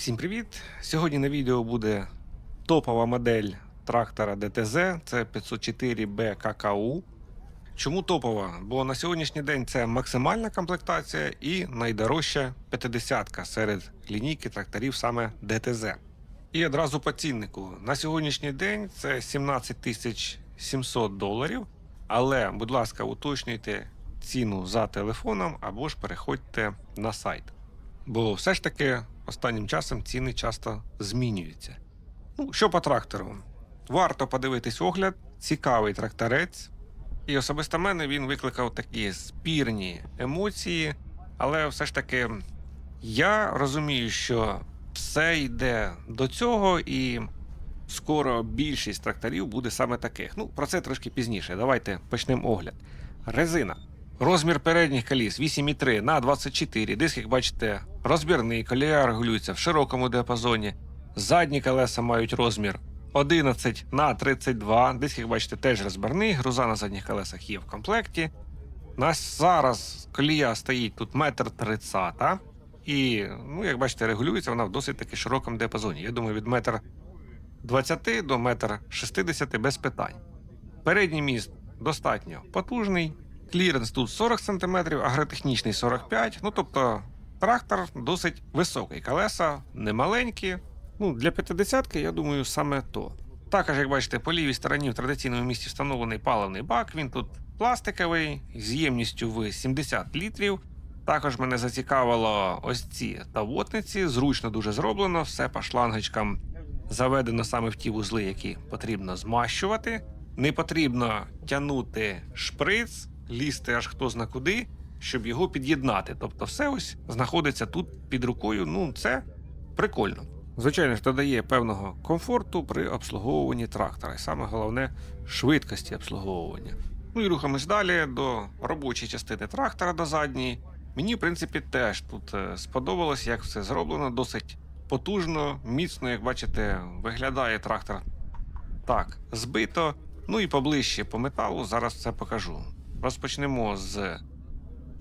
Всім привіт! Сьогодні на відео буде топова модель трактора DTZ, це 504B ККУ. Чому топова? Бо на сьогоднішній день це максимальна комплектація і найдорожча 50-ка серед лінійки тракторів саме DTZ. І одразу по ціннику. На сьогоднішній день це 17 700 доларів. Але, будь ласка, уточнюйте ціну за телефоном або ж переходьте на сайт. Бо все ж таки останнім часом ціни часто змінюються. Ну, що по трактору? Варто подивитись огляд, цікавий тракторець. І особисто мене він викликав такі спірні емоції, але все ж таки я розумію, що все йде до цього, і скоро більшість тракторів буде саме таких. Ну, про це трошки пізніше. Давайте почнемо огляд. Резина. Розмір передніх коліс 8,3 на 24. Диск, як бачите, розбірний, колія регулюється в широкому діапазоні. Задні колеса мають розмір 11 на 32. Диск, як бачите, теж розбірний. Груза на задніх колесах є в комплекті. Нас зараз колія стоїть тут метр тридцята. І, ну, як бачите, регулюється вона в досить таки широкому діапазоні. Я думаю, від метр 20 до метр 60 без питань. Передній міст достатньо потужний. Кліренс тут 40 см, агротехнічний 45 Ну тобто трактор досить високий. Колеса немаленькі. Ну, для 50-ки, я думаю, саме то. Також, як бачите, по лівій стороні в традиційному місці встановлений паливний бак. Він тут пластиковий з ємністю в 70 літрів. Також мене зацікавило ось ці тавотниці. Зручно дуже зроблено, все по шлангочкам заведено саме в ті вузли, які потрібно змащувати. Не потрібно тягнути шприц, лізти аж хто зна куди, щоб його під'єднати. Тобто, все ось знаходиться тут під рукою. Ну, це прикольно. Звичайно ж, додає певного комфорту при обслуговуванні трактора, і саме головне швидкості обслуговування. Ну і рухаємось далі до робочої частини трактора до задньої. Мені, в принципі, теж тут е, сподобалось, як все зроблено, досить потужно, міцно, як бачите, виглядає трактор так, збито. Ну і поближче по металу зараз все покажу. Розпочнемо з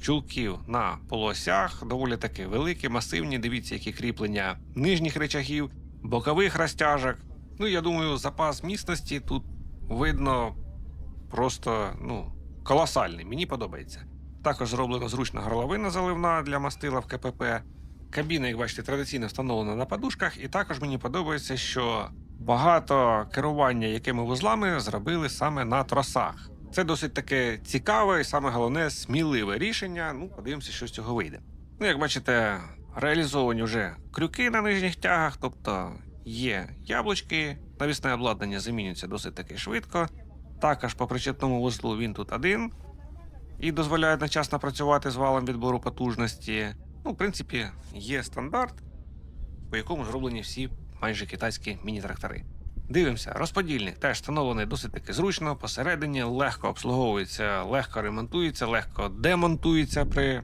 чулків на полосях, доволі таки великі, масивні. Дивіться, які кріплення нижніх речагів, бокових розтяжок. Ну, я думаю, запас міцності тут видно просто ну, колосальний. Мені подобається. Також зроблена зручна горловина заливна для мастила в КПП. Кабіна, як бачите, традиційно встановлена на подушках, і також мені подобається, що багато керування якими вузлами зробили саме на тросах. Це досить таке цікаве і саме головне сміливе рішення. Ну, подивимося, що з цього вийде. Ну, як бачите, реалізовані вже крюки на нижніх тягах, тобто є яблучки, навісне обладнання замінюється досить таки швидко. Також по причепному вузлу він тут один і дозволяє одночасно працювати з валом відбору потужності. Ну, в принципі, є стандарт, по якому зроблені всі майже китайські міні-трактори. Дивимося, розподільник теж встановлений досить таки зручно, посередині легко обслуговується, легко ремонтується, легко демонтується при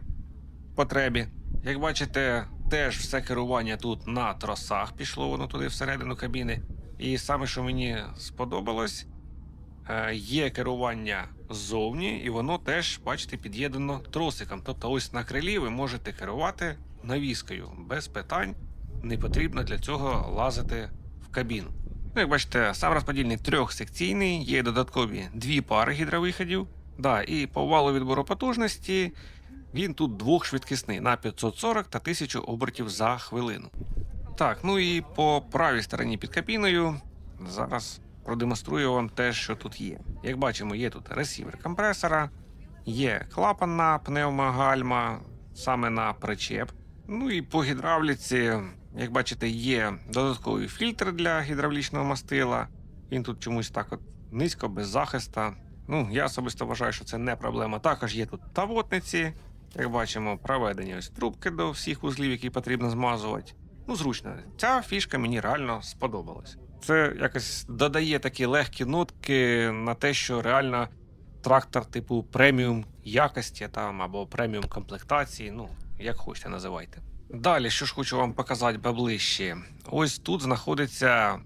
потребі. Як бачите, теж все керування тут на тросах пішло воно туди всередину кабіни. І саме, що мені сподобалось, е, є керування ззовні, і воно теж, бачите, під'єднано тросиком. Тобто, ось на крилі ви можете керувати навіскою без питань. Не потрібно для цього лазити в кабіну. Ну, як бачите, сам розподільник трьохсекційний, є додаткові дві пари гідровиходів. Да, і по валу відбору потужності він тут двохшвидкісний на 540 та 1000 обертів за хвилину. Так, ну і по правій стороні під кабіною зараз продемонструю вам те, що тут є. Як бачимо, є тут ресівер компресора, є клапанна пневмогальма саме на причеп. Ну і по гідравліці, як бачите, є додатковий фільтр для гідравлічного мастила. Він тут чомусь так от низько, без захиста. Ну, я особисто вважаю, що це не проблема. Також є тут тавотниці, як бачимо, проведені ось трубки до всіх вузлів, які потрібно змазувати. Ну, зручно. Ця фішка мені реально сподобалась. Це якось додає такі легкі нотки на те, що реально трактор типу преміум якості там або преміум комплектації, ну, як хочете називайте. Далі, що ж хочу вам показати поближче. Ось тут знаходиться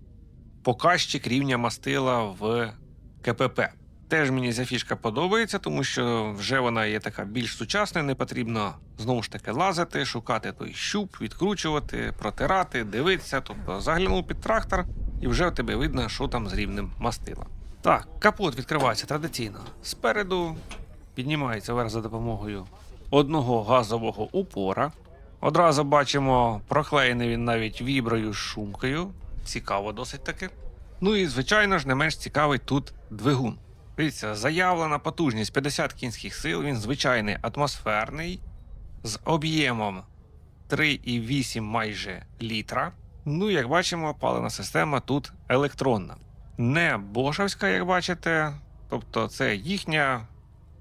показчик рівня мастила в КПП. Теж мені ця фішка подобається, тому що вже вона є така більш сучасна, не потрібно знову ж таки лазити, шукати той щуп, відкручувати, протирати, дивитися. Тобто заглянув під трактор, і вже в тебе видно, що там з рівнем мастила. Так, капот відкривається традиційно. Спереду піднімається вверх за допомогою одного газового упора. Одразу бачимо, проклеєний він навіть віброю шумкою. Цікаво досить таки. Ну і, звичайно ж, не менш цікавий тут двигун. Дивіться, заявлена потужність 50 кінських сил, він звичайний атмосферний, з об'ємом 3,8 майже літра. Ну, як бачимо, палена система тут електронна. Не бошевська, як бачите, тобто це їхня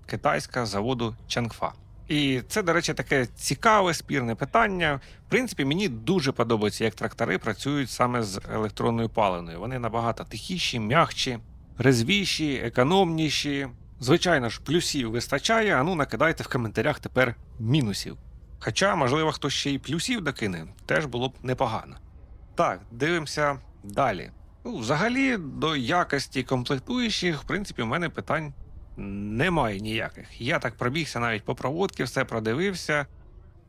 китайська заводу Чангфа. І це, до речі, таке цікаве спірне питання. В принципі, мені дуже подобається, як трактори працюють саме з електронною паленою. Вони набагато тихіші, м'якші, резвіші, економніші. Звичайно ж, плюсів вистачає, а ну накидайте в коментарях тепер мінусів. Хоча, можливо, хтось ще й плюсів докине, теж було б непогано. Так, дивимося далі. Ну, взагалі, до якості комплектуючих, в принципі, в мене питань немає ніяких. Я так пробігся навіть по проводці, все продивився.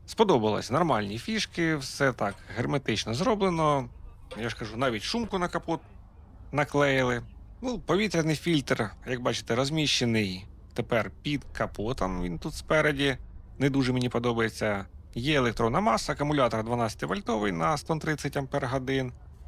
Сподобалось нормальні фішки, все так герметично зроблено. Я ж кажу, навіть шумку на капот наклеїли. Ну, повітряний фільтр, як бачите, розміщений тепер під капотом. Він тут спереді. Не дуже мені подобається. Є електронна маса, акумулятор 12 вольтовий на 130 Ах.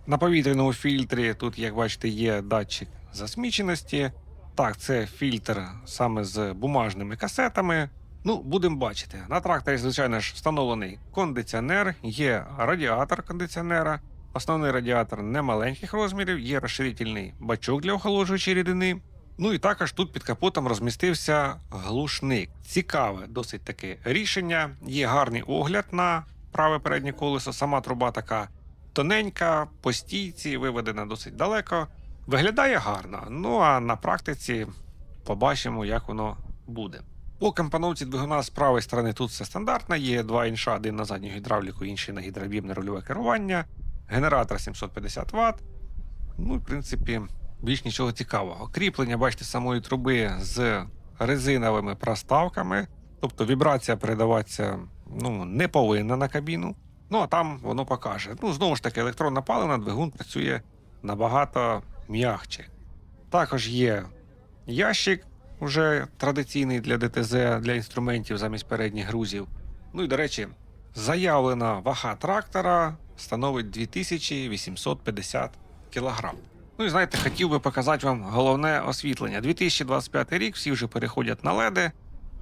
На повітряному фільтрі тут, як бачите, є датчик засміченості. Так, це фільтр саме з бумажними касетами. Ну, будемо бачити. На тракторі, звичайно ж, встановлений кондиціонер, є радіатор кондиціонера. Основний радіатор не маленьких розмірів, є розширительний бачок для охолоджуючої рідини. Ну і також тут під капотом розмістився глушник. Цікаве, досить таке рішення. Є гарний огляд на праве переднє колесо. Сама труба така тоненька, по стійці, виведена досить далеко. Виглядає гарно. Ну а на практиці побачимо, як воно буде. По компоновці двигуна з правої сторони тут все стандартно. Є два інша, один на задню гідравліку, інший на гідробібне рульове керування. Генератор 750 Вт. Ну, в принципі, більш нічого цікавого. Кріплення, бачите, самої труби з резиновими проставками. Тобто вібрація передаватися ну, не повинна на кабіну. Ну а там воно покаже. Ну, знову ж таки, електронна палена, двигун працює набагато м'ягче. Також є ящик, вже традиційний для ДТЗ, для інструментів замість передніх грузів. Ну і до речі, заявлена вага трактора становить 2850 кг. Ну і знаєте, хотів би показати вам головне освітлення. 2025 рік всі вже переходять на леди,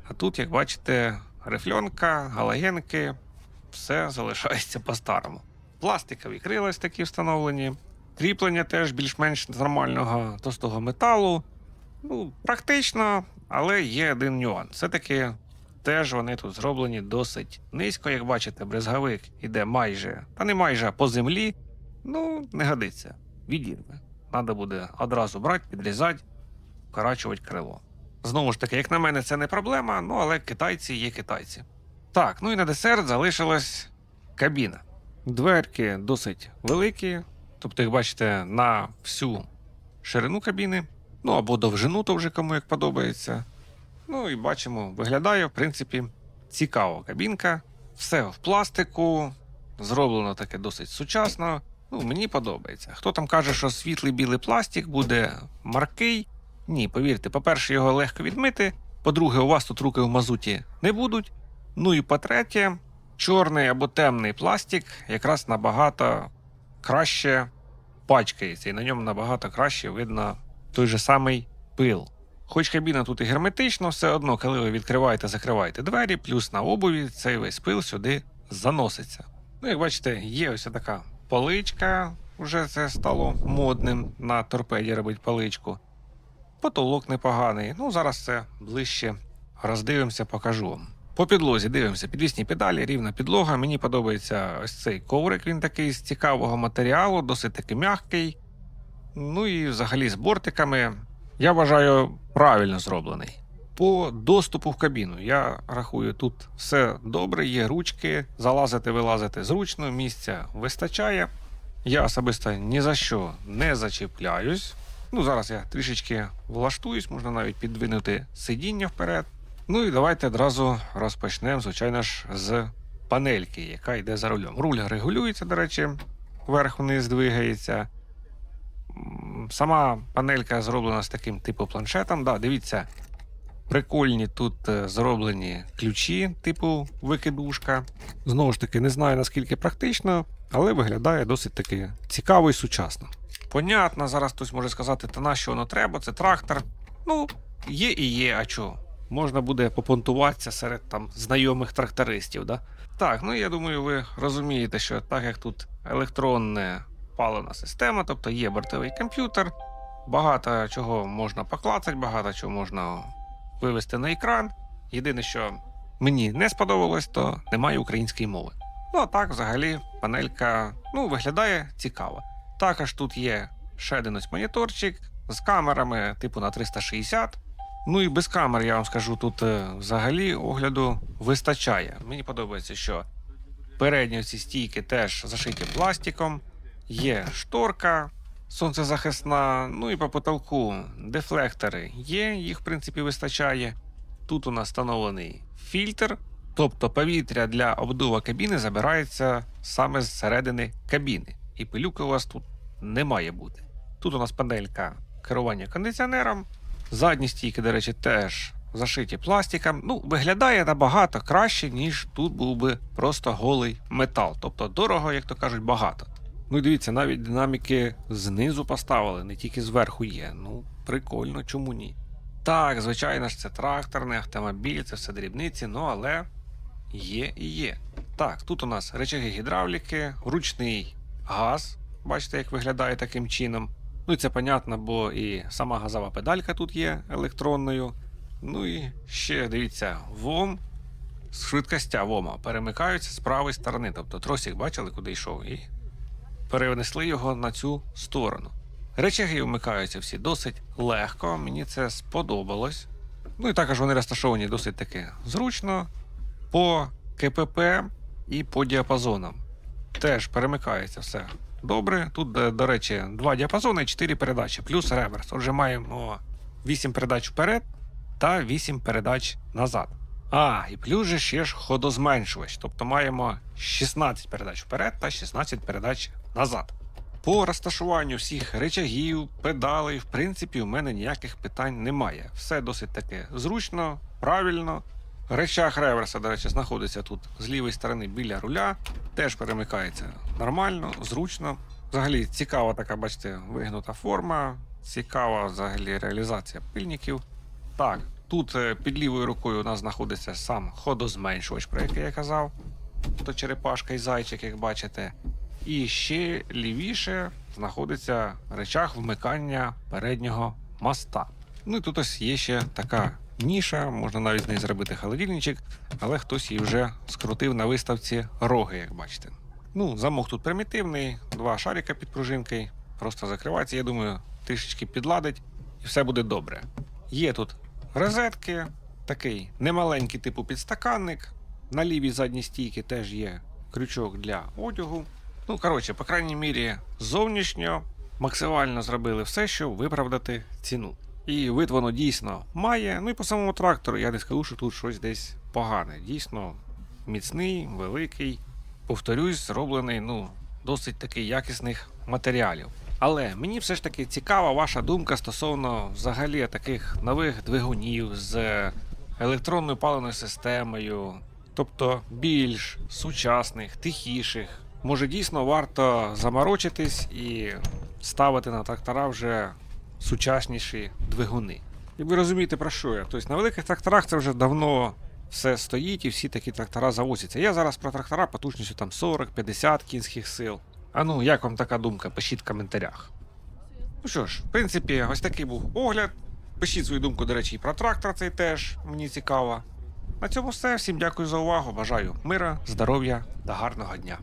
а тут, як бачите, рифльонка, галогенки, все залишається по-старому. Пластикові крила такі встановлені. Кріплення теж більш-менш нормального товстого металу. Ну, практично, але є один нюанс. Все-таки теж вони тут зроблені досить низько, як бачите, брезговик іде майже, та не майже а по землі. Ну, не годиться. Відірве. Треба буде одразу брати, підрізати, вкорачувати крило. Знову ж таки, як на мене, це не проблема, ну але китайці є китайці. Так, ну і на десерт залишилась кабіна. Дверки досить великі, тобто, як бачите, на всю ширину кабіни, ну або довжину, то вже кому як подобається. Ну і бачимо, виглядає, в принципі, цікаво кабінка. Все в пластику, зроблено таке досить сучасно. Ну, мені подобається. Хто там каже, що світлий білий пластик буде маркий? Ні, повірте, по-перше, його легко відмити. По-друге, у вас тут руки в мазуті не будуть. Ну і по-третє, чорний або темний пластик якраз набагато краще пачкається, і на ньому набагато краще видно той же самий пил. Хоч кабіна тут і герметична, все одно, коли ви відкриваєте, закриваєте двері, плюс на обуві цей весь пил сюди заноситься. Ну, як бачите, є ось така поличка, вже це стало модним на торпеді робити поличку. Потолок непоганий. Ну, зараз це ближче роздивимося, покажу вам. По підлозі дивимося, підвісні педалі, рівна підлога. Мені подобається ось цей коврик, він такий з цікавого матеріалу, досить таки м'який. Ну і взагалі з бортиками. Я вважаю, правильно зроблений. По доступу в кабіну, я рахую, тут все добре, є ручки, залазити, вилазити зручно, місця вистачає. Я особисто ні за що не зачіпляюсь. Ну, зараз я трішечки влаштуюсь, можна навіть підвинути сидіння вперед. Ну і давайте одразу розпочнемо, звичайно ж, з панельки, яка йде за рулем. Руль регулюється, до речі, вверх-вниз двигається. Сама панелька зроблена з таким типу планшетом. Да, дивіться, прикольні тут е, зроблені ключі, типу викидушка. Знову ж таки, не знаю наскільки практично, але виглядає досить таки цікаво і сучасно. Понятно, зараз хтось може сказати, та на що воно треба, це трактор. Ну, є і є, а чо? Можна буде попонтуватися серед там знайомих трактористів, да? Так, ну я думаю, ви розумієте, що так як тут електронна паливна система, тобто є бортовий комп'ютер, багато чого можна поклацати, багато чого можна вивести на екран. Єдине, що мені не сподобалось, то немає української мови. Ну а так, взагалі, панелька ну, виглядає цікаво. Також тут є ще один ось моніторчик з камерами, типу на 360. Ну і без камер, я вам скажу, тут е, взагалі огляду вистачає. Мені подобається, що передні ці стійки теж зашиті пластиком, є шторка сонцезахисна, ну і по потолку дефлектори є, їх в принципі вистачає. Тут у нас встановлений фільтр, тобто повітря для обдува кабіни забирається саме з середини кабіни, і пилюки у вас тут не має бути. Тут у нас панелька керування кондиціонером. Задні стійки, до речі, теж зашиті пластиком. Ну, виглядає набагато краще, ніж тут був би просто голий метал. Тобто дорого, як то кажуть, багато. Ну і дивіться, навіть динаміки знизу поставили, не тільки зверху є. Ну, прикольно, чому ні? Так, звичайно ж, це тракторний автомобіль, це все дрібниці, ну але є і є. Так, тут у нас речаги гідравліки, ручний газ. Бачите, як виглядає таким чином. Ну і це понятно, бо і сама газова педалька тут є електронною. Ну і ще дивіться, ВОМ, швидкостя ВОМа перемикаються з правої сторони. Тобто тросик бачили, куди йшов, і перенесли його на цю сторону. Речаги вмикаються всі досить легко, мені це сподобалось. Ну і також вони розташовані досить таки зручно по КПП і по діапазонам. Теж перемикається все добре. Тут, е, до речі, два діапазони і 4 передачі, плюс реверс. Отже, маємо 8 передач вперед та 8 передач назад. А, і плюс же ще ж ходозменшувач, тобто маємо 16 передач вперед та 16 передач назад. По розташуванню всіх речагів, педалей, в принципі, у мене ніяких питань немає. Все досить таки зручно, правильно. Речах реверса, до речі, знаходиться тут з лівої сторони біля руля, теж перемикається нормально, зручно. Взагалі цікава така, бачите, вигнута форма, цікава взагалі реалізація пильників. Так, тут е, під лівою рукою у нас знаходиться сам ходозменшувач, про який я казав. То черепашка і зайчик, як бачите. І ще лівіше знаходиться речах вмикання переднього моста. Ну і тут ось є ще така ніша, можна навіть з неї зробити холодильничок, але хтось її вже скрутив на виставці роги, як бачите. Ну, замок тут примітивний, два шарика під пружинкою, просто закривається. Я думаю, трішечки підладить і все буде добре. Є тут розетки, такий немаленький типу підстаканник. На лівій задній стійці теж є крючок для одягу. Ну, коротше, по крайній мірі, зовнішньо максимально зробили все, щоб виправдати ціну. І вид воно дійсно має. Ну і по самому трактору я не скажу, що тут щось десь погане. Дійсно міцний, великий. Повторюсь, зроблений ну, досить таки якісних матеріалів. Але мені все ж таки цікава ваша думка стосовно взагалі таких нових двигунів з електронною паливною системою, тобто більш сучасних, тихіших. Може дійсно варто заморочитись і ставити на трактора вже сучасніші двигуни. І ви розумієте, про що я? Тобто на великих тракторах це вже давно все стоїть і всі такі трактора завозяться. Я зараз про трактора потужністю там 40-50 кінських сил. А ну, як вам така думка? Пишіть в коментарях. Ну що ж, в принципі, ось такий був огляд. Пишіть свою думку, до речі, і про трактор цей теж мені цікаво. На цьому все. Всім дякую за увагу. Бажаю мира, здоров'я та гарного дня.